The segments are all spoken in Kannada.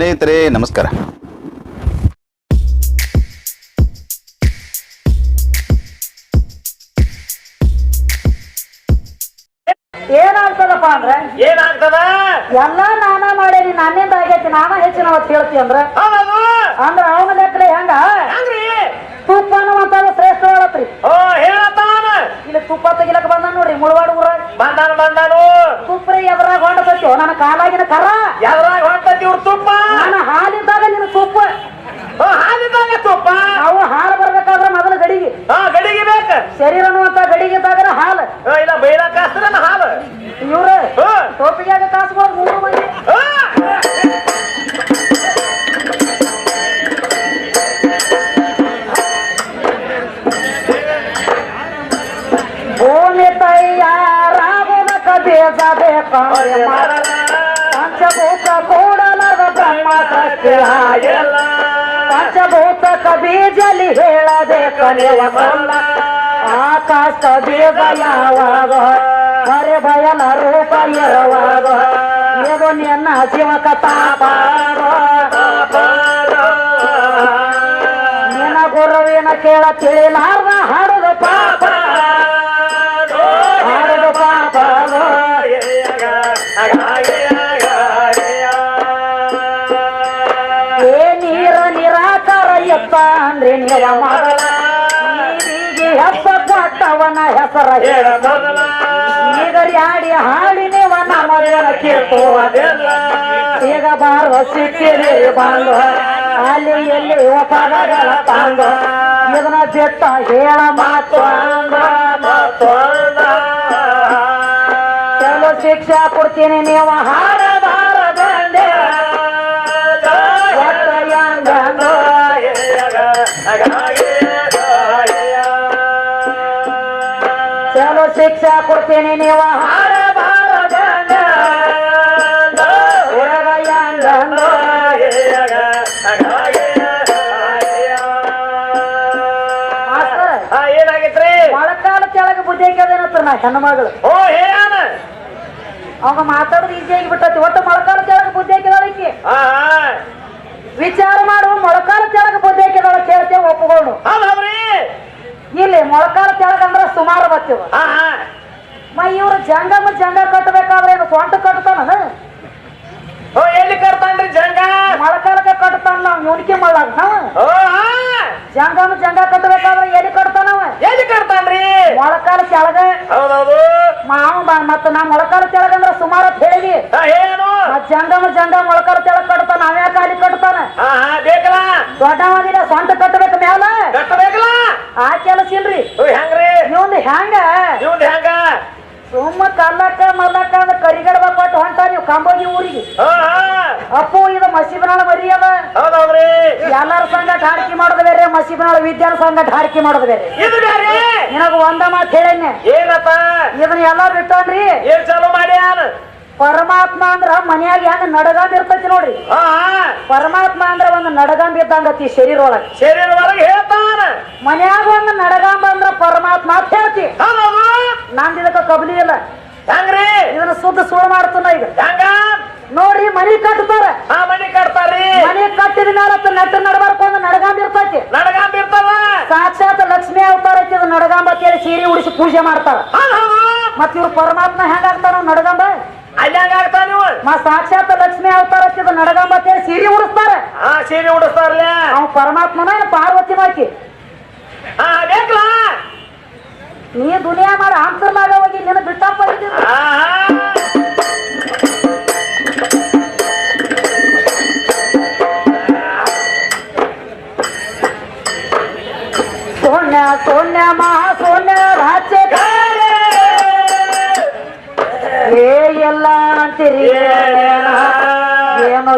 ಸ್ನೇಹಿತರೆ ನಮಸ್ಕಾರ. ಏನಾಗ್ತದಪ್ಪ ಅಂದ್ರೆ? ಏನಾಗ್ತದ? ಎಲ್ಲಾ ನಾನ ಮಾಡೇನಿ ನನ್ನಿಂದ ಆಗೈತಿ ನಾನ ಹೆಚ್ಚಿನ ಅವತ್ತು ಹೇಳ್ತಿ ಅಂದ್ರ? ಅಂದ್ರ ಅವನ ಲೆಕ್ಕಲೆ ಹೆಂಗ? ಹಂಗ್ರಿ. ತುಪ್ಪ ಅನ್ನುವಂಥದ್ದು ಶ್ರೇಷ್ಠ ಹೇಳತ್ರಿ. ಓ ಹೇಳತ್ತಾನ ಇಲ್ಲಿ ತುಪ್ಪ ತೆಗಿಲಕ್ ಬಂದ ನೋಡ್ರಿ ಮುಳವಾಡ ಊರ ಬಂದಾನು ಬಂದಾನು. ತುಪ್ಪ ಎದ್ರಾಗ ಹೊಂಡತೈತಿ ನನ್ನ ಕಾಲಾಗಿನ ಕರ. ಎದ್ರಾಗ ಹೊಂಟತಿ ಇವ್ರ ತುಪ್ಪ ನಾನು ಹಾಲಿದ್ದಾಗ ನಿನ್ನ ತುಪ್ಪ ಓ, ಹಾಲಿದ್ದಾಗ ತುಪ್ಪ ನಾವು ಹಾಲು ಬರ್ಬೇಕಾದ್ರ ಮೊದಲ ಗಡಿಗೆ ಹಾ ಗಡಿಗೆ ಬೇಕ ಶರೀರ ಅನ್ನುವಂತ ಗಡಿಗೆ ಇದ್ದಾಗ ಹಾಲು. ಓ, ಇಲ್ಲ ಬೈಲ ಕಾಸ್ತ್ರನ ಹಾಲು. ಇವ್ರ ಹಾ. ಟೋಪಿಗೆ ಕಾಸುಗಳು ಮೂರು ಮಂದಿ. ಆ! ಭೂಮಿ ತಯ್ಯಾರಾಗುವುದಕ್ಕ ಬೇಜ ಬೇಕ ಪಂಚಭೂತ ಕೂಡಲದ ಬ್ರಹ್ಮ ಸತ್ಯ ಎಲ್ಲ ಪಂಚಭೂತಕ ಬೀಜಲಿ ಹೇಳಬೇಕು. ನೀವು ಬಲ್ಲ ಆಕಾಶ ದೇವಯಾವಾಗ ಕರೆ ಬಯಲ ರೂಪ ಇರುವಾಗ ಇದು ನಿನ್ನ ಶಿವಕ ನಿನ್ನ ಗುರುವಿನ ಕೇಳ ತಿಳಿಲಾರ್ದ ಹಾಡುದು ಪಾಪ. ಹಾಡುದು ಪಾಪ. ಏ ನೀರ ನಿರಾಕಾರ ಎತ್ತ ಅಂದ್ರೆ ನೀವ ಮಗಳ ನೀರಿಗೆ ಕಟ್ಟವನ ಹೆಸರ. ಹೇಳ ಆಡಿ ಯಾಡಿ ಹಾಡಿ ನೀವ ನಮಗನ ಕೇಳ್ಕೋ ಈಗ ಬಾರುವ ಸಿಕ್ಕಿರಿ ಬಾಂಧ ಅಲ್ಲಿ ಎಲ್ಲಿ ಪದಗಳ ತಾಂಡು ಇದನ್ನ ಬಿಟ್ಟ ಹೇಳ ಮಾತು ಚಲೋ ಶಿಕ್ಷೆ ಕೊಡ್ತೀನಿ ನೀವು ಹಾಡಬಾರ ಚಲೋ ಶಿಕ್ಷಾ ಕೊಡ್ತೀನಿ ನೀವು. ಮೊಳಕಾಲ ಕೆಳಗೆ ಬುದ್ಧಿ ನಾ ಹೆಣ್ಣು ಮಗಳು. ಓ ಹೇಯಾನ ಅವಾಗ ಮಾತಾಡೋದು ಈಸಿ ಆಗಿ ಬಿಟ್ಟತಿ ಒಟ್ಟು ಮೊಳಕಾಲ ಕೆಳಗೆ ಬುದ್ಧಿ ಹಾಕಿದಾಳಕ್ಕೆ ಹಾ ವಿಚಾರ ಮಾಡು ಮೊಳಕಾಲ ಕೆಳಗೆ ಬುದ್ಧಿ ಹಾಕಿದಾಳ ಕೇಳ್ತೇವೆ ಒಪ್ಪುಗಳು ಹೌದ್ರಿ. ಇಲ್ಲಿ ಮೊಳಕಾಲ ಕೆಳಗೆ ಅಂದ್ರೆ ಸುಮಾರು ಹಾ ಮ ಇವ್ರು ಜಂಗಮ ಜಂಗ ಕಟ್ಟಬೇಕಾದ್ರೆ ಏನು ಸೊಂಟ ಕಟ್ತಾನ ಓ ಎಲ್ಲಿ ಕಟ್ತಾನ್ರಿ ಜಂಗ? ಮೊಳಕಾಲಕ್ಕೆ ಕಟ್ತಾನ ನಾವು ನುಣಿಕೆ ಮಾಡ್ಲಾಗ ಜಂಗಮ ಜಂಗ ಕಟ್ಟಬೇಕಾದ್ರೆ ಎಲ್ಲಿ ಕಟ್ತಾನವ ಎಲ್ಲಿ ಕಟ್ತಾನ್ರಿ? ಮೊಳಕಾಲ ಕೆಳಗ. ಹೌದೌದು. ಮಾವ ಮತ್ತ ನಾ ಮೊಳಕಾಲ ಕೆಳಗ ಅಂದ್ರೆ ಸುಮಾರು ಅಂತ ಹೇಳಿವಿ ಹಾ ಏನು? ಆ ಜಂಗಮ ಜಂಗ ಮೊಳಕಾಲ ಕೆಳಗ ಕಟ್ತಾನ ಅವೇ ಕಾಲಿ ಕಟ್ತಾನ? ಬೇಕಲ್ಲ. ದೊಡ್ಡವನಿಲ್ಲ ಸೊಂಟ ಕಟ್ಟಬೇಕು ಮ್ಯಾಲ? ಕಟ್ಟಬೇಕಲ್ಲ ಆ ಕೆಲಸ ಇಲ್ರಿ. ಹೆಂಗ್ರಿ ಹೆಂಗ ಇವ್ದು ಹೆಂಗ ಸುಮ್ಮ ಕಲ್ಲಕ್ಕ ಮಲ್ಲಕ್ಕ ಅಂದ್ರೆ ಕರಿಗಡ ಕೊಟ್ಟು ಹೊಂಟಾರ ನೀವು ಕಂಬೋಗಿ ಊರಿಗೆ. ಅಪ್ಪು ಇದು ಮಸೀಬನಾಳ ಮರಿ ಅದ. ಹೌದೌದ್ರಿ. ಎಲ್ಲಾರ ಸಂಘ ಹಾರಿಕೆ ಮಾಡೋದು ಬೇರೆ ಮಸೀಬನಾಳ ವಿದ್ಯಾನ ಸಂಘ ಹಾಡಿಕೆ ಮಾಡೋದು ಬೇರೆ. ಇದು ಬೇರೆ. ನಿನಗ ಒಂದ ಮಾತು ಹೇಳೇನೆ. ಏನಪ್ಪ? ಇದನ್ನ ಎಲ್ಲಾರು ಬಿಟ್ಟನ್ರಿ. ಏನ್ ಚಾಲು ಮಾಡ್ಯಾನ? ಪರಮಾತ್ಮ ಅಂದ್ರ ಮನ್ಯಾಗ ಹೆಂಗ ನಡಗಂಬ ಇರ್ತೈತಿ ನೋಡ್ರಿ. ಪರಮಾತ್ಮ ಅಂದ್ರ ಒಂದು ನಡಗಂಬ ಇದ್ದಂಗತಿ ಶರೀರ ಒಳಗ ಶರೀರ ಒಳಗೆ ಹೇಳ್ತಾನ. ಮನ್ಯಾಗ ಒಂದ್ ನಡಗಂಬ ಅಂದ್ರ ಪರಮಾತ್ಮ ಅಂತ ಹೇಳ್ತಿ. ನಾನ್ ಇದಕ್ಕ ಕಬಲಿ ಇಲ್ಲ. ಹೆಂಗ್ರಿ? ಇದನ್ನ ಶುದ್ಧ ಸುಳ್ಳು ಮಾಡ್ತಾನ ಈಗ. ಹೆಂಗ? ನೋಡ್ರಿ ಮನಿ ಕಟ್ತಾರ. ಆ ಮನಿ ಕಟ್ತಾರಿ ಮನಿ ಕಟ್ಟಿದ ಮೇಲೆ ನೆಟ್ಟ ನಡಬಾರ್ಕ ಅಂದ್ರೆ ನಡಗಾಂಬ ಇರ್ತೈತಿ. ನಡಗಾಂಬ ಇರ್ತಾವ ಸಾಕ್ಷಾತ್ ಲಕ್ಷ್ಮಿ ಅವತಾರ ಇದು ನಡಗಾಂಬ ಕೇಳಿ ಸೀರೆ ಉಡಿಸಿ ಪೂಜೆ ಮಾಡ್ತಾರ. ಹೌದ್. ಹೌದು ಮತ್ ಇವ್ರು ಪರಮಾತ್ಮ ಹೆಂಗಾಗ್ತಾರ ನಡಗಂಬ ಅಲ್ಲಿ ಹೆಂಗ ಆಗ್ತಾವ ನೀವು ಮತ್ ಸಾಕ್ಷಾತ್ ಲಕ್ಷ್ಮಿ ಅವತಾರ ಇದು ನಡಗಂಬ ಅಂತೇಳಿ ಸೀರೆ ಉಡಿಸ್ತಾರ. ಹಾ ಸೀರೆ ಉಡಿಸ್ತಾರಲ್ಲ? ಅವ್ ಪರಮಾತ್ಮನ ಏನ್ ಪಾರ್ವತಿ ಮಾಕಿ? ಹಾ ಬೇಕಲ್ಲ ನೀ ದುನಿಯಾ ಮಾಡಿ ಮಾಡ ಹೋಗಿ ನಿನ್ನ ಬಿಟ್ಟಪ್ಪ ಸೋನ್ಯ ಸೋನ್ಯ ಮಹಾ ಸೋನ್ಯ ರಾಜ್ಯ ಏ ಎಲ್ಲ ಅಂತೀರಿ?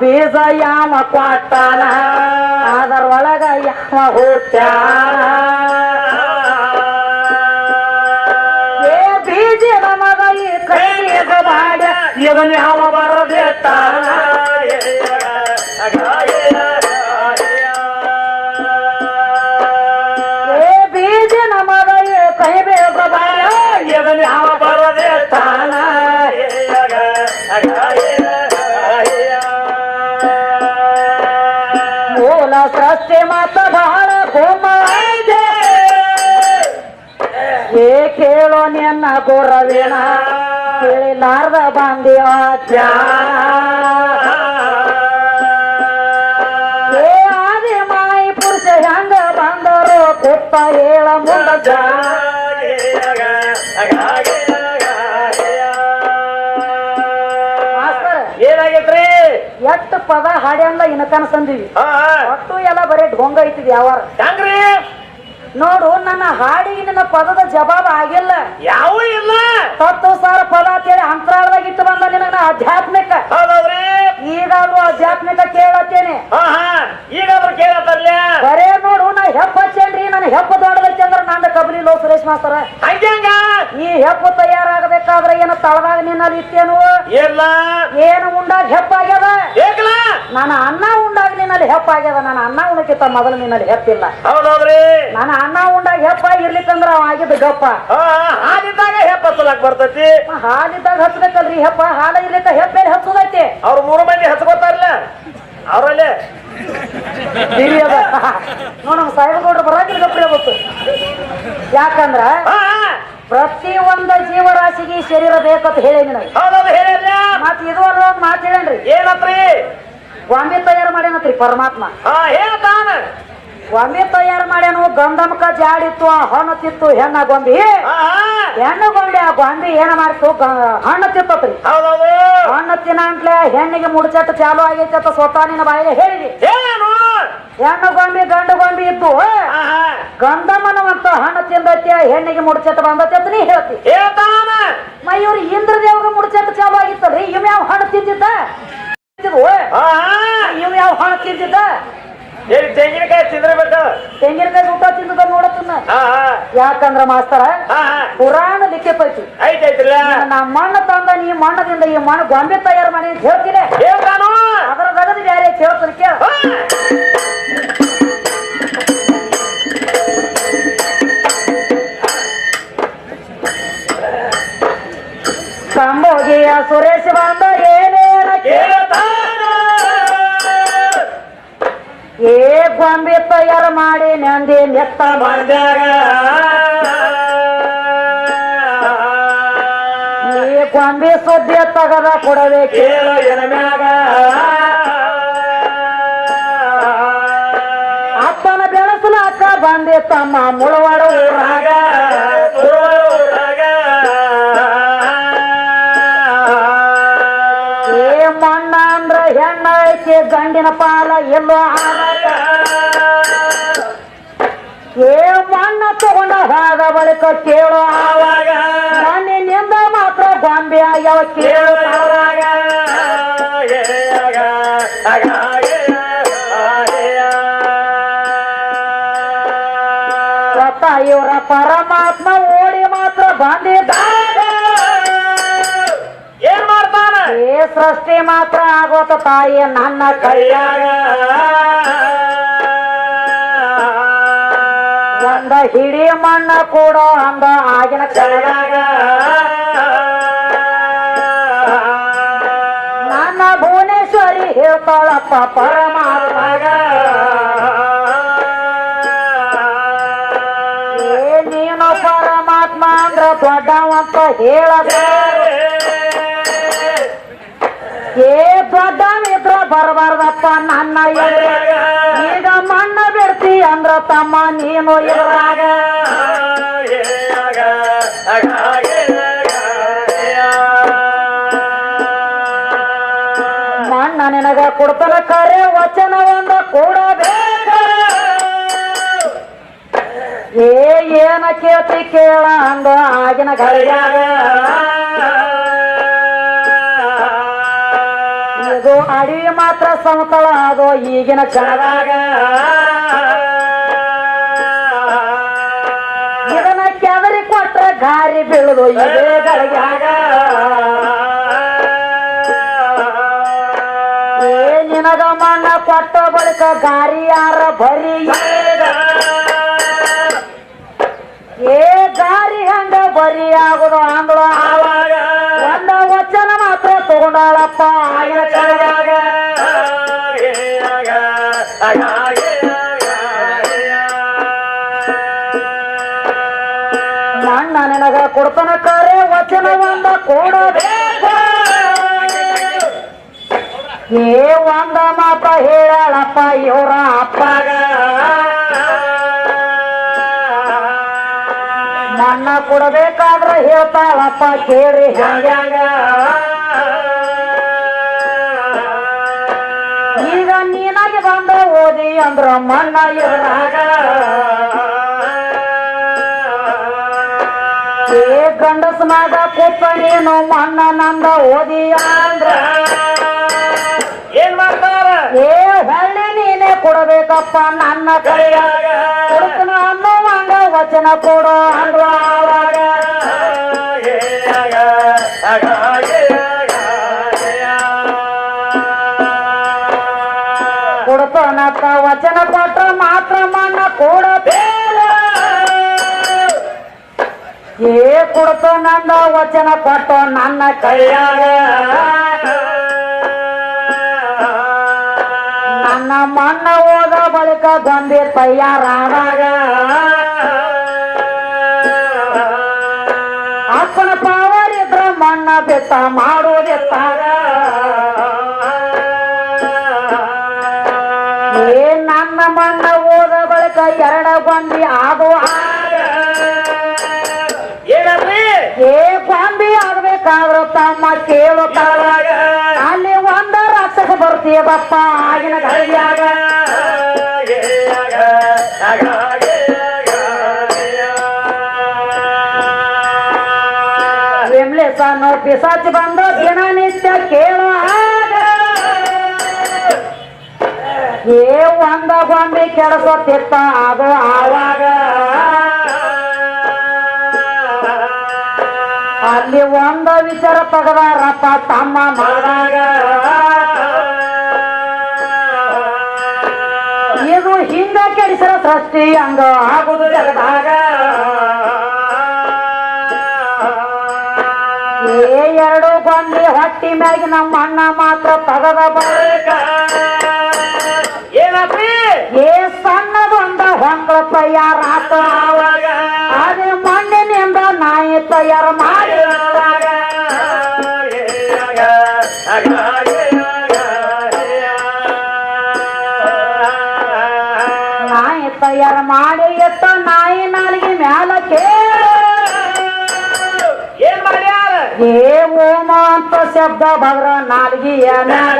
ಬೀಜ ಯಾಮ ಕೊಟ್ಟಾನ. ಅದರೊಳಗ ಯಾಮ ಹುಟ್ಟಾನ ಏ ಬೀಜದ ಮಗ ಈ ಕೈ ಬಾಡ ಇದನ್ನ ಯಾವ ಬರದಿರ್ತಾನ ನಿನ್ನ ಗುರವಿನ ಏ ಆದಿ ಮಾಯಿ ಪುರುಷ ಹೆಂಗ ಬಂದರು? ಕುತ್ತ ಹೇಳ ಮುಂದ ಏನಾಗೈತ್ರಿ? ಎಟ್ಟು ಪದ ಹಾಡ್ಯಂದ ಇನಕನ ಸಂದಿವಿ ಒಟ್ಟು ಎಲ್ಲ ಬರೀ ಢೊಂಗ ಐತಿದ್ ಯಾವಾರ. ಹೆಂಗ್ರಿ? ನೋಡು ನನ್ನ ಹಾಡಿಗೆ ನಿನ್ನ ಪದದ ಜವಾಬ್ ಆಗಿಲ್ಲ. ಯಾವ ಇಲ್ಲ. ಹತ್ತು ಸಾವಿರ ಪದ ಕೇಳಿ ಅಂತರಾಳದಾಗ ಇಟ್ಟು ಬಂದ ನಿನ್ನ ಆಧ್ಯಾತ್ಮಿಕ. ಈಗಾದ್ರೂ ಆಧ್ಯಾತ್ಮಿಕ ಕೇಳತ್ತೇನೆ. ಈಗಾದ್ರೂ ಕೇಳತ್ತಲ್ಲ? ಬರೇ ನೋಡು ನಾ ಹೆಪ್ಪ ಹಚ್ಚೇನ್ರಿ ನನ್ನ ಹೆಪ್ಪ ದೊಡ್ಡದೈತಿ ಅಂದ್ರ ನಂದ ಕಬಲಿ ಲೋ ಸುರೇಶ್ ಮಾಸ್ತರ. ಈ ಹೆಪ್ಪ ತಯಾರಾಗಬೇಕಾದ್ರೆ ಏನ ತಳದಾಗ ನಿನ್ನಲ್ಲಿ ಇತ್ತೇನು? ಇಲ್ಲ. ಏನು ಉಂಡಾಗ ಹೆಪ್ಪ ಆಗ್ಯದ? ನಾನು ಅನ್ನ ಉಂಡಾಗ ನಿನ್ನಲ್ಲಿ ಹೆಪ್ಪಾಗ್ಯದ ನಾನು ಅನ್ನ ಉಣಕ್ಕಿಂತ ಮೊದಲು ನಿನ್ನಲ್ಲಿ ಹೆಪ್ಪಿಲ್ಲ ಹೌದೌದ್ರಿ? ನನ್ನ ಅನ್ನ ಉಂಡಾಗ ಹೆಪ್ಪ ಇರ್ಲಿಕ್ಕಂದ್ರ ಅವ ಆಗಿದ್ದ ಗಪ್ಪ. ಹಾಲಿದ್ದಾಗ ಹೆಪ್ಪ ಹೆಪ್ಪತ್ತಲಾಕ್ ಬರ್ತೈತಿ. ಹಾಲಿದ್ದಾಗ ಹಚ್ಬೇಕಲ್ರಿ ಹೆಪ್ಪ. ಹಾಲ ಇರ್ಲಿಕ್ಕ ಹೆಪ್ಪೇಲಿ ಹಚ್ಚುದೈತಿ. ಅವ್ರ ಮೂರು ಮಂದಿ ಹಚ್ಕೋತಾರಲ್ಲ? ಅವ್ರಲ್ಲೇ? ನೋಡ ಸಾಹೇಬ್ ನೋಡ್ ಸಾಹೇಬಗೌಡ್ರು ಬರಾಕಿಲ್ಲ ಗಪ್ಪ ಗೊತ್ತು. ಯಾಕಂದ್ರ. ಪ್ರತಿ ಒಂದ ಜೀವರಾಶಿಗೆ ಶರೀರ ಬೇಕಂತ ಹೇಳಿ ನಿನಗೆ. ಮತ್ ಇದು ಅಲ್ಲ ಮಾತು ಹೇಳೇನ್ರಿ. ಏನತ್ರಿ? ಗೊಂಬೆ ತಯಾರು ಮಾಡ್ಯಾನತ್ರಿ ಪರಮಾತ್ಮ. ಹೇಳ್ತಾನ ಗೊಂಬೆ ತಯಾರು ಮಾಡ್ಯಾನು ಗಂಧಮಕ ಜಾಡಿತ್ತು ಆ ಹಣ್ಣು ತಿತ್ತು ಹೆಣ್ಣ ಗೊಂಬಿ. ಹೆಣ್ಣು ಗೊಂಬೆ ಆ ಗೊಂಬಿ ಏನ ಮಾಡ್ತು? ಹಣ್ಣು ತಿತ್ತತ್ರಿ. ಹಣ್ಣು ತಿನ್ನಂಟ್ಲೆ ಹೆಣ್ಣಿಗೆ ಮುಡ್ಚಟ್ಟು ಚಾಲು ಆಗೈತೆ ಅಂತ ಸ್ವತಃ ನಿನ್ನ ಬಾಯಿಗೆ ಹೇಳಿದಿ. ಏನು ಹೆಣ್ಣು ಗೊಂಬಿ ಗಂಡು ಗೊಂಬಿ ಇದ್ದು ಗಂಧಮ್ಮನ ಹಾ. ಗಂಧಮನ ಅಂತ ಹಣ್ಣು ತಿಂದೈತಿ ಹೆಣ್ಣಿಗೆ ಮುಡ್ಚಟ್ಟು ಬಂದೈತಿ ಅಂತ ನೀ ಹೇಳ್ತಿ. ಮೈ ಇವ್ರು ಇಂದ್ರ ಮುಡ್ಚಟ್ಟು ಚಾಲು ಆಗಿತ್ತಲ್ರಿ ಇವ್ ಯಾವ ಹಣ್ಣು ತಿಂದಿದ್ದ ಹಾ. ಇವ್ ಯಾವ ಹಣ್ಣು ತಿಂತಿದ್ದ ಹೇಳಿ ತೆಂಗಿನಕಾಯಿ ತಿಂದ್ರಬೇಕು ತೆಂಗಿನಕಾಯಿ ಊಟ ತಿಂದದ ನೋಡತ್ತನ್ನ. ಯಾಕಂದ್ರ ಮಾಸ್ತರ ಹಾ ಹಾ ಪೈತಿ ಐತೈತಿಲ್ಲ ಮಣ್ಣ ಮಣ್ಣು ತಂದ ನೀ ಮಣ್ಣದಿಂದ ಈ ಮಣ್ಣ ಗೊಂಬೆ ತಯಾರು ಮಾಡಿ ಅಂತ ಹೇಳ್ತೀನಿ. ಅದರ ಗಗದ ಬ್ಯಾರೆ ಐತಿ ಹೇಳ್ತೀನಿ ಕೇಳ. ಕಂಬೋಗಿಯ ಸುರೇಶ್ ಬಂದ ಏ ಗೊಂಬೆ ತಯಾರು ಮಾಡಿ ನಂದಿ ನೆತ್ತ ಮಾಡಿದಾಗ. ಏ ಈ ಗೊಂಬೆ ಸದ್ಯ ತಗದ ಕೊಡಬೇಕು. ಕೇಳ ಎನಮ್ಯಾಗ ಅಪ್ಪನ ಬೆಳೆಸಲಾಕ ಬಂದೆ ತಮ್ಮ ಮುಳವಾಡ ಊರಾಗ ಏ ಮಣ್ಣ ಅಂದ್ರ ಹೆಣ್ಣ ಐತಿ ಗಂಡಿನ ಪಾಲ ಎಲ್ಲೋ ಆದಾಗ ಹೋದ ಬಳಿಕ ಕೇಳು ಆವಾಗ ಮಣ್ಣಿನಿಂದ ಮಾತ್ರ ಗೊಂಬೆ ಆಗ್ಯಾವ ಕೇಳು. ಸ್ವತ ಇವರ ಪರಮಾತ್ಮ ಓಡಿ ಮಾತ್ರ ಬಂದಿದ್ದ ಏನ್ ಮಾಡ್ತಾನ? ಏ ಸೃಷ್ಟಿ ಮಾತ್ರ ಆಗೋತ ತಾಯಿ ನನ್ನ ಕೈಯಾಗ. ಒಂದ ಹಿಡಿ ಮಣ್ಣ ಕೂಡ ಅಂದ, ಆಗಿನ ಕಳೆದಾಗ ನನ್ನ ಭುವನೇಶ್ವರಿ ಹೇಳ್ತಾಳಪ್ಪ ಏ, ನೀನು ಪರಮಾತ್ಮ ಅಂದ್ರ ದೊಡ್ಡವಂತ ಹೇಳದ. ಏ ದೊಡ್ಡವಿದ್ರ ಬರಬಾರ್ದಪ್ಪ ನನ್ನ ಅಂದ್ರ ತಮ್ಮ ನೀನು ಇದ್ರಾಗ ಮಣ್ಣ ನಿನಗ ಕೊಡ್ತನ ಕರೆ ವಚನವನ್ನ ಕೊಡಬೇಕ. ಏ, ಏನ ಕೇಳ್ತಿ ಕೇಳ ಅಂದ ಆಗಿನ ಗಳಿಯಾಗ ಇದು ಅಡಿ ಮಾತ್ರ ಸಮತಳ ಅದು ಈಗಿನ ಕ್ಷಣದಾಗ. ಗಾರಿ ಬೀಳದು ಇದೇ ಗಳಿಗ್ಯಾಗ ಏ ನಿನಗ ಮಣ್ಣ ಕೊಟ್ಟ ಬಳಿಕ ಗಾರಿ ಯಾರ ಬರಿ? ಏ ಗಾರಿ ಹಂಗ ಬರಿ ಆಗುದು ಆಂಗ್ಲ? ಒಂದ ವಚನ ಮಾತ್ರ ತಗೊಂಡಾಳಪ್ಪ. ಆಗಿನ ಕೊಡ್ತನ ಕರೆ ವಚನವಂದ ಒಂದ ಏ ಒಂದ ಮಾತ ಹೇಳಪ್ಪ ಇವರ ಅಪ್ಪ ನನ್ನ ಕೊಡಬೇಕಾದ್ರ ಹೇಳ್ತಾಳಪ್ಪ ಕೇಳಿ ಹಂಗ್ಯಾಂಗ ಈಗ ನೀನಾಗಿ ಬಂದ ಓದಿ ಅಂದ್ರ ಮಣ್ಣ ಇದ್ರಾಗ. ಏ ಗಂಡಸನಾಗ ಕೂತ ನೀನು ಮಣ್ಣ ನಂದ ಓದಿ ಅಂದ್ರ ಏನ್ ಮಾಡ್ತಾರ ಏ ಹಳ್ಳಿ ನೀನೇ ಕೊಡಬೇಕಪ್ಪ ನನ್ನ ಕೈಯಾಗ. ಕೊಡ್ತನ ಅನ್ನುವಂಗ ವಚನ ಕೊಡು ಅಂದ್ರ ಆವಾಗ. ವಚನ ಕೊಟ್ಟ ಮಾತ್ರ ಮಣ್ಣ ಕೊಡಬೇಡ ಏ ನನ್ನ ವಚನ ಕೊಟ್ಟು ನನ್ನ ಕೈಯಾಗ. ನನ್ನ ಮಣ್ಣ ಹೋದ ಬಳಿಕ ಬಂದಿ ತಯಾರಾದಾಗ. ಅಪ್ಪನ ಪಾವರಿದ್ರ ಮಣ್ಣ ಬೆತ್ತ ಮಾಡೋದಿತ್ತಾಗ ಏ ನನ್ನ ಮಣ್ಣ ಹೋದ ಬಳಿಕ ಎರಡ ಬಂದಿ ಆಗುವ ತಮ್ಮ ಕೇಳುತ್ತಾರ ಅಲ್ಲಿ ಒಂದ ರಾಕ್ಷಸ ಬರ್ತೀಯದಪ್ಪ ಆಗಿನ ಗಳಿಯಾಗ ವಿಮ್ಲೇಸನ್ನು ಪಿಸಾಚಿ ಬಂದು ದಿನನಿತ್ಯ ಕೇಳು. ಏ, ಒಂದ ಗೊಂಬಿ ಕೆಡಸೋತಿತ್ತ ಅದು ಆವಾಗ. ಅಲ್ಲಿ ಒಂದ ವಿಚಾರ ತಗದಾರಪ್ಪ ತಮ್ಮ ಮಾಡಾಗ ಇದು ಹಿಂಗ ಕೆಡಿಸರ ಸೃಷ್ಟಿ ಹಂಗ ಆಗುದು ಜಗದಾಗ ಏ ಎರಡು ಬಂದಿ ಹೊಟ್ಟಿ ಮ್ಯಾಗ ನಮ್ಮ ಅಣ್ಣ ಮಾತ್ರ ತಗದ ಬಳಿಕ. ಏ ಸಣ್ಣದೊಂದ ಹೊಂಗಳ ತಯಾರಾತ. ಆವಾಗ. ಅದೇ ಮಣ್ಣಿನಿಂದ ನಾಯಿ ತಯಾರು ಮಾಡಿ. ಕೇಳ. ಏನ್ ಏ ಓಮ ಅಂತ ಶಬ್ದ ಬದ್ರ ನಾಲ್ಗಿ ಏನಾರ.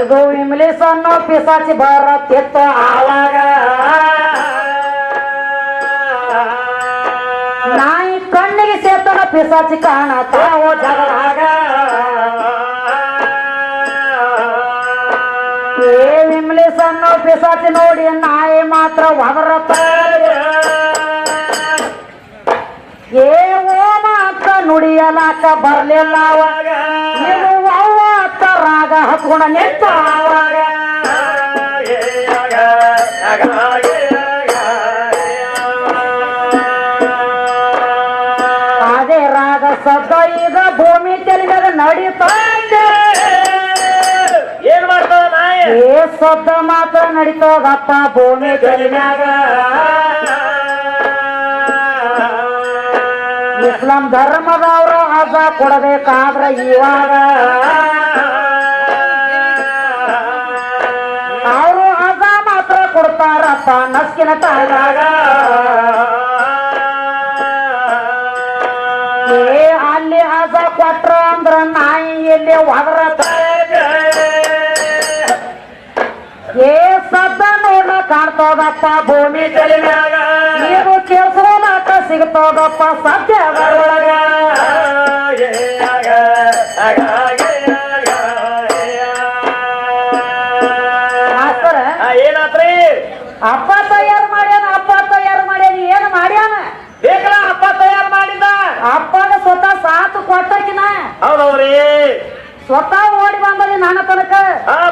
ಇದು ಇಂಗ್ಲಿಷ್ ಅನ್ನೋ ಪಿಸಾಚಿ ಬರತ್ತಿತ್ತು ಆವಾಗ. ನಾಯಿ ಕಣ್ಣಿಗೆ ಸೇತನ ಪಿಸಾಚಿ ಕಾಣತಾವ. ಅನ್ನೋ ನೋಡಿ ನಾಯಿ ಮಾತ್ರ ಹೊದರತ್ತ ಏ ಓಮ ಅಂತ ನುಡಿಯಲಾಕ ಬರ್ಲಿಲ್ಲ ಅವಾಗ. ಅವ್ವ ಅಂತ ರಾಗ ಹತ್ಕೊಂಡ ನಿಂತ ಆವಾಗ ಸದ್ದ ಮಾತ್ರ ನಡೀತಾಗಪ್ಪ ಭೂಮಿ ತೆಲಿಮ್ಯಾಗ ಇಸ್ಲಾಂ ಧರ್ಮದವರು ಅದ ಕೊಡಬೇಕಾದ್ರ ಇವಾಗ. ಅವರು ಅದ ಮಾತ್ರ ಕೊಡ್ತಾರಪ್ಪ ನಸ್ಕಿನ ಏ, ಅಲ್ಲಿ ಅದ ಕೊಟ್ರ ಅಂದ್ರ ನಾಯಿ ಎಲ್ಲಿ ಒದ್ರ ಕಾಣ್ತದಪ್ಪ ಭೂಮಿ ತಲೆಮ್ಯಾಗ. ನೀನು ಕೇಳಿಸೋ ನಾಟ ಸಿಗ್ತದಪ್ಪ ಸತ್ಯ ಅದರೊಳಗ ಏನಾತ್ರಿ? ಅಪ್ಪ ತಯಾರು ಮಾಡ್ಯಾನ ಅಪ್ಪ ತಯಾರು ಮಾಡ್ಯಾನ ಏನು ಮಾಡ್ಯಾನ? ಬೇಕಲ್ಲ ಅಪ್ಪ ತಯಾರು ಮಾಡಿದ ಅಪ್ಪನ ಸ್ವತಃ ಸಾತ್ ಕೊಟ್ಟಕಿನ. ಹೌದವ್ರಿ ಸ್ವತಃ ಓಡಿ ಬಂದದಿ ನನ್ನ ತನಕ.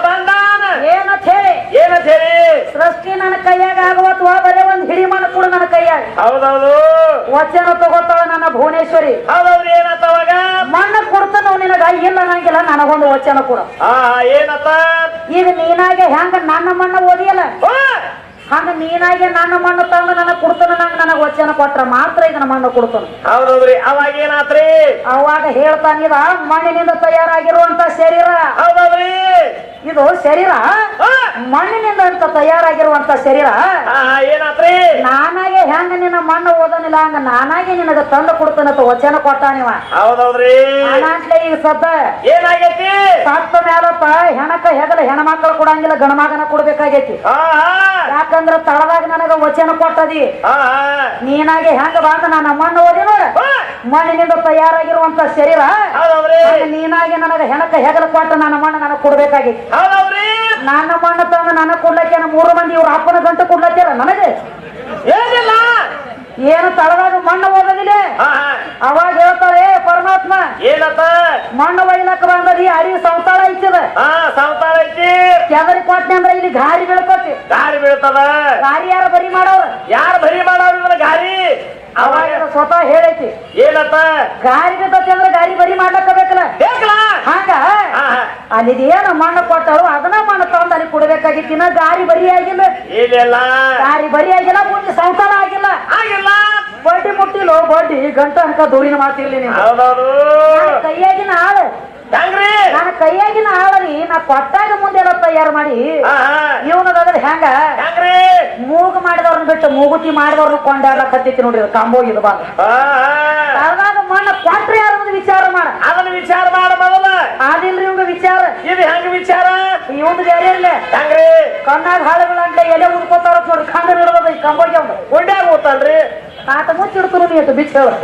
ಬಂದ ಏನಂತ ಹೇಳಿ ಏನಂತ ಹೇಳಿ ಸೃಷ್ಟಿ ನನ್ನ ಕೈಯಾಗ ಆಗುವತ್ ಬರೇ ಒಂದ್ ಹಿಡಿ ಮಣ್ಣು ಕೂಡ ನನ್ನ ಕೈಯಾಗ. ಹೌದೌದು. ವಚನ ತಗೋತಾಳ ನನ್ನ ಭುವನೇಶ್ವರಿ. ಹೌದೌದು ಏನತ್ತ ಅವಾಗ? ಮಣ್ಣು ಕೊಡ್ತಾನ ನಿನಗ? ಇಲ್ಲ ನಂಗಿಲ್ಲ ನನಗೊಂದು ವಚನ ಕೊಡು. ಆ ಏನತ್ತ ಈಗ ನೀನಾಗೆ ಹೆಂಗ ನನ್ನ ಮಣ್ಣ ಓದಿಯಲ್ಲ? ಹಂಗ ನೀನಾಗೆ ನನ್ನ ಮಣ್ಣು ತಂದು ನನಗ್ ಕೊಡ್ತಾನ ನಂಗ ನನಗ್ ವಚನ ಕೊಟ್ರ ಮಾತ್ರ ಇದನ್ನ ಮಣ್ಣು ಕೊಡ್ತಾನ. ಹೌದೌದ್ರಿ ಅವಾಗ ಏನಾತ್ರಿ? ಅವಾಗ ಹೇಳ್ತಾನಿದ ಮಣ್ಣಿನಿಂದ ತಯಾರಾಗಿರುವಂತ ಶರೀರ. ಹೌದೌದ್ರಿ ಇದು ಶರೀರ. ಮಣ್ಣಿನಿಂದ ಅಂತ ತಯಾರಾಗಿರುವಂತ ಶರೀರ. ಏನಾತ್ರಿ? ನಾನಾಗೆ ಹೆಂಗ ನಿನ್ನ ಮಣ್ಣು ಓದನಿಲ್ಲ ಹಂಗ ನಾನಾಗೆ ನಿನಗ ತಂದು ಕೊಡ್ತಾನಂತ ವಚನ ಕೊಟ್ಟಾನಿವ ಹೌದೌದ್ರಿ. ಈಗ ಸದ್ದ ಏನಾಗೈತಿ? ಸತ್ತ ಮೇಲಪ್ಪ ಹೆಣಕ ಹೆಗಲ ಹೆಣ್ಮಕ್ಳು ಕೊಡಂಗಿಲ್ಲ ಗಣಮಗನ ಕೊಡ್ಬೇಕಾಗೈತಿ. ಆ ಯಾಕಂದ್ರ ತಳದಾಗ ನನಗ ವಚನ ಕೊಟ್ಟದಿ. ನೀನಾಗೆ ಹೆಂಗ ಬಂದ ನನ್ನ ಮಣ್ಣು ಓದಿ ನೋಡ ಮಣ್ಣಿನಿಂದ ತಯಾರಾಗಿರುವಂತ ಶರೀರ. ನೀನಾಗೆ ನನಗ ಹೆಣಕ ಹೆಗಲ ಕೊಟ್ಟ ನನ್ನ ಮಣ್ಣು ನನಗೆ ಕೊಡ್ಬೇಕಾಗಿತ್ತು ಹೌದೌದ್ರಿ ನನ್ನ ಮಣ್ಣ ತಂದು ನನ್ನ ಕೊಡ್ಲಕ್ಕೆ ಮೂರು ಮಂದಿ ಇವ್ರ ಅಪ್ಪನ ಗಂಟು ಕೊಡ್ಲತ್ತೀರ ನನಗೆ? ಏನಿಲ್ಲ. ಏನು ತಳದಾಗ ಮಣ್ಣು ಓದೋದಿಲ್ಲ ಅವಾಗ ಹೇಳ್ತಾರೆ ಪರಮಾತ್ಮ ಏನತ್ತ ಮಣ್ಣು ಒಯ್ಲಕ್ಕ ಬಂದದಿ ಅರಿ ಸಂತಾಳ ಐತದ. ಹಾ ಸಂತಾನ ಐತಿ. ಕೆದರಿ ಕೊಟ್ಟೆ ಅಂದ್ರೆ ಇಲ್ಲಿ ಗಾರಿ ಬೀಳ್ತತಿ ಗಾರಿ ಬೀಳ್ತದ? ಗಾರಿ ಯಾರು ಬರಿ ಮಾಡೋರು? ಯಾರು ಬರಿ ಇವರ ಗಾರಿ? ಅವಾಗ ಅವಾಗ ಸ್ವತಃ ಹೇಳೈತಿ. ಏನತ್ತ ಗಾರಿ ಬೀಳ್ತತಿ ಅಂದ್ರೆ ಗಾರಿ ಬರಿ ಮಾಡ್ಲಕ್ಕ ಬೇಕಲ್ಲ ಬೇಕಲ್ಲ ಹಂಗ ಹಾ, ಹಾ. ಅಲ್ಲಿ ಏನು ಮಣ್ಣು ಕೊಟ್ಟರು ಅದನ್ನ ಮಣ್ಣು ತಗೊಂಡ್ ಅಲ್ಲಿ ಕೊಡ್ಬೇಕಾಗಿತ್ತು. ಇನ್ನ ಗಾರಿ ಬರಿ ಆಗಿಲ್ಲ. ಗಾರಿ ಬರಿ ಆಗಿಲ್ಲ ಮುಂದೆ ಸಂತಾನ ಆಗಿಲ್ಲ. ಆಗಿಲ್ಲ. ಬಡ್ಡಿ ಮುಟ್ಟಿಲ್ಲ ಬಡ್ಡಿ ಗಂಟ ಅನ್ಕ ದೂರಿನ ಮಾತಿರ್ಲಿ ನೀವು ಕೈಯಾಗಿನ ಆಳು ನನ್ನ ಕೈಯಾಗಿನ ಆಳರಿ ನಾ ಕೊಟ್ಟಾಗ ಮುಂದೆಲ್ಲ ತಯಾರು ಮಾಡಿ. ಇವನದ್ರೆ ಇವನದಾದ್ರೆ ಹೆಂಗ? ಮೂಗು ಮಾಡಿದವ್ರನ್ನ ಬಿಟ್ಟು ಮೂಗುತಿ ಮಾಡಿದವ್ರನ್ನ ಕೊಂಡಾಡ್ಲಕ್ ಹತ್ತಿತ್ತು ನೋಡ್ರಿ ಕಾಂಬೋಗಿದ್ ಬಾಗ ಮಣ್ಣ ಕೊಟ್ರೆ ವಿಚಾರ ಮಾಡ. ಅದನ್ನ ವಿಚಾರ ಮಾಡ ಮೊದಲ. ಆದಿಲ್ರಿ ಇವಂಗ ವಿಚಾರ. ಇದು ಹೆಂಗ ವಿಚಾರ? ಇವಂದು ಬೇರೆ ಇಲ್ಲ. ಹೆಂಗ್ರಿ? ಕಣ್ಣಾಗ ಹಾಳುಗಳಂತ ಎಲೆ ಉದ್ಕೋತಾರ ನೋಡ್ರಿ ಕಂಡ ಇಡೋದು ಈ ಕಂಬೋಗಿ ಅವ್ನು. ಗುಂಡ್ಯಾಗ ಹೋಗ್ತಾನ್ರಿ ಆತ ಮುಚ್ಚಿಡ್ತು ನೀ ಬಿಚ್ಚ ಹೇಳು.